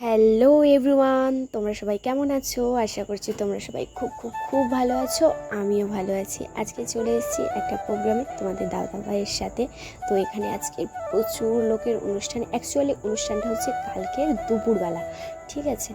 Hello everyone তোমরা সবাই কেমন আছো? আশা করছি তোমরা সবাই খুব খুব খুব ভালো আছো। আমিও ভালো আছি। আজকে চলে এসেছি একটা প্রোগ্রামে তোমাদের দাদা ভাইয়ের সাথে। তো এখানে আজকে প্রচুর লোকের অনুষ্ঠান। অ্যাকচুয়ালি অনুষ্ঠানটা হচ্ছে কালকের দুপুরবেলা। ঠিক আছে?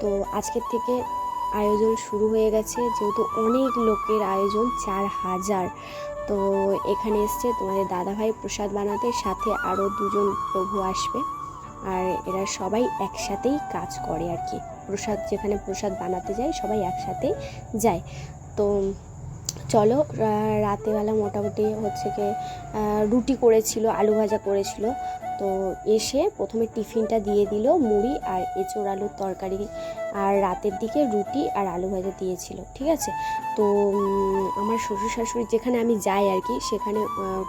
তো আজকের থেকে আয়োজন শুরু হয়ে গেছে। যেহেতু অনেক লোকের আয়োজন, চার হাজার। তো এখানে এসছে তোমাদের দাদাভাই প্রসাদ বানাতে। সাথে আরও দুজন প্রভু আসবে। আর এরা সবাই একসাথেই কাজ করে আর কি। প্রসাদ যেখানে প্রসাদ বানাতে যায়, সবাই একসাথে যায়। তো চলো রাতেবেলা মোটামুটি হচ্ছে কি রুটি করেছিল, আলু ভাজা করেছিল। তো এসে প্রথমে টিফিনটা দিয়ে দিল মুড়ি আর এঁচোড় আলুর তরকারি আর রাতের দিকে রুটি আর আলু ভাজা দিয়েছিল, ঠিক আছে? তো আমার শ্বশুর শাশুড়ি যেখানে আমি যাই আর কি, সেখানে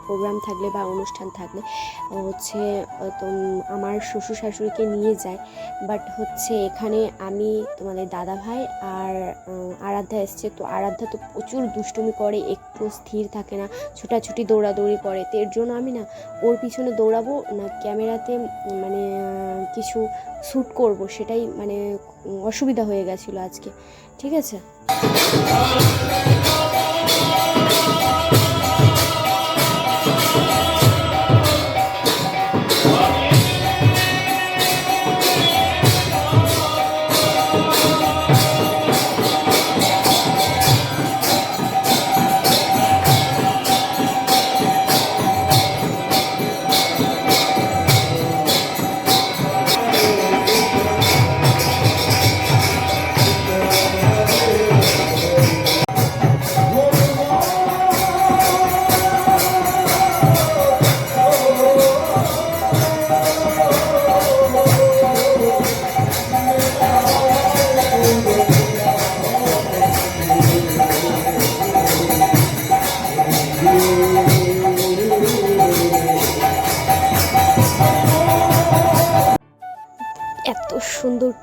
প্রোগ্রাম থাকলে বা অনুষ্ঠান থাকলে হচ্ছে তো আমার শ্বশুর শাশুড়িকে নিয়ে যায়। বাট হচ্ছে এখানে আমি, তোমাদের দাদা ভাই আর আরাধ্যা এসছে। তো আরাধ্যা তো প্রচুর দুষ্টুমি করে, একটু স্থির থাকে না, ছোটাছুটি দৌড়াদৌড়ি করে। তো এর জন্য আমি না, ওর পিছনে দৌড়াবো, না ক্যামেরাতে মানে কিছু শ্যুট করব, সেটাই মানে অসুবিধা হয়ে গেছিল আজকে। ঠিক আছে?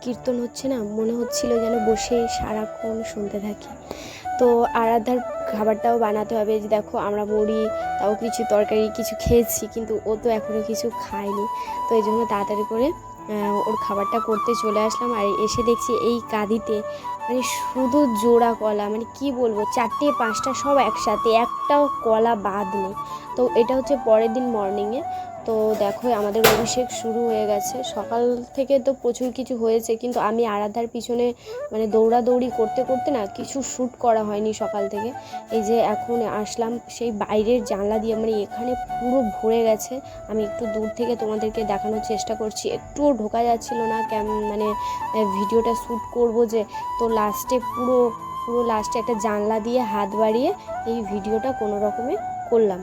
কীর্তন হচ্ছে না, মনে হচ্ছিল যেন বসে সারাক্ষণ শুনতে থাকি। তো আরাধার খাবারটাও বানাতে হবে যে দেখো আমরা মুড়ি, তাও কিছু তরকারি, কিছু খেয়েছি, কিন্তু ও তো এখনও কিছু খায়নি। তো এই জন্য তাড়াতাড়ি করে ওর খাবারটা করতে চলে আসলাম আর এসে দেখছি এই কাঁদিতে মানে শুধু জোড়া কলা মানে কি বলব, চারটে, পাঁচটা সব একসাথে, একটাও কলা বাদ নেই। তো এটা হচ্ছে পরের দিন মর্নিংয়ে তো দেখো আমাদের অভিষেক শুরু হয়ে গেছে। সকাল থেকে তো প্রচুর কিছু হয়েছে, কিন্তু আমি আরাধার পিছনে মানে দৌড়াদৌড়ি করতে করতে না কিছু শ্যুট করা হয়নি সকাল থেকে। এই যে এখন আসলাম সেই বাইরের জানলা দিয়ে মানে এখানে পুরো ভরে গেছে। আমি একটু দূর থেকে তোমাদেরকে দেখানোর চেষ্টা করছি। একটুও ঢোকা যাচ্ছিল না, কেম মানে ভিডিওটা শ্যুট করব যে, তো লাস্টে পুরো পুরো লাস্টে একটা জানলা দিয়ে হাত বাড়িয়ে এই ভিডিওটা কোনো রকমে করলাম।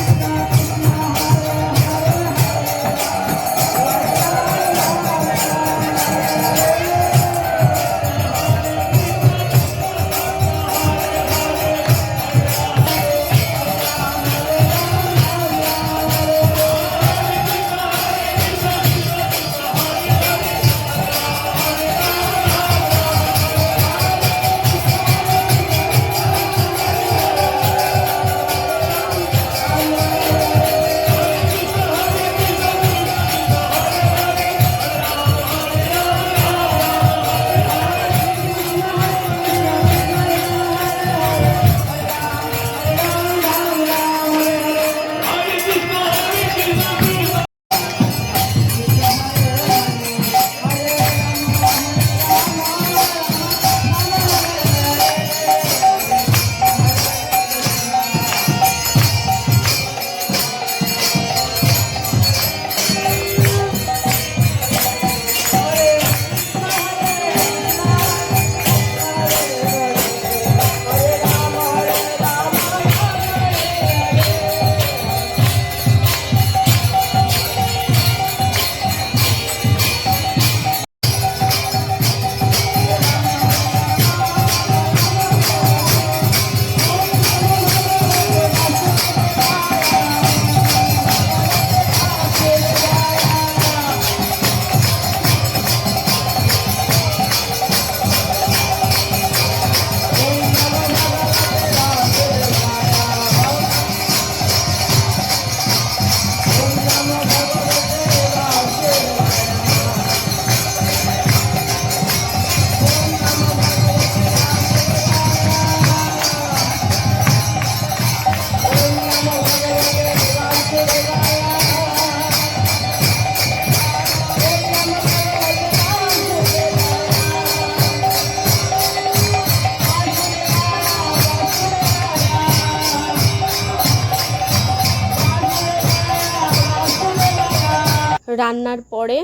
রান্নার পরে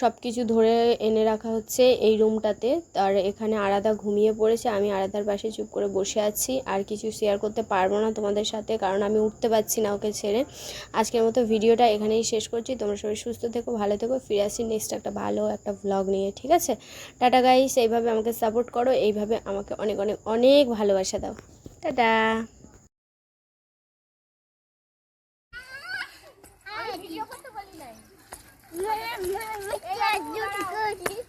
সব কিছু ধরে এনে রাখা হচ্ছে এই রুমটাতে। আর এখানে আলাদা ঘুমিয়ে পড়েছে, আমি আলাদার পাশে চুপ করে বসে আছি। আর কিছু শেয়ার করতে পারব না তোমাদের সাথে, কারণ আমি উঠতে পারছি না ওকে ছেড়ে। আজকের মতো ভিডিওটা এখানেই শেষ করছি। তোমরা সবাই সুস্থ থেকো, ভালো থেকো। ফিরে আসি নেক্সট একটা ভালো একটা ভ্লগ নিয়ে, ঠিক আছে? টাটা গাইস এইভাবে আমাকে সাপোর্ট করো, এইভাবে আমাকে অনেক অনেক অনেক ভালোবাসা দাও। টাটা! 就是个鸡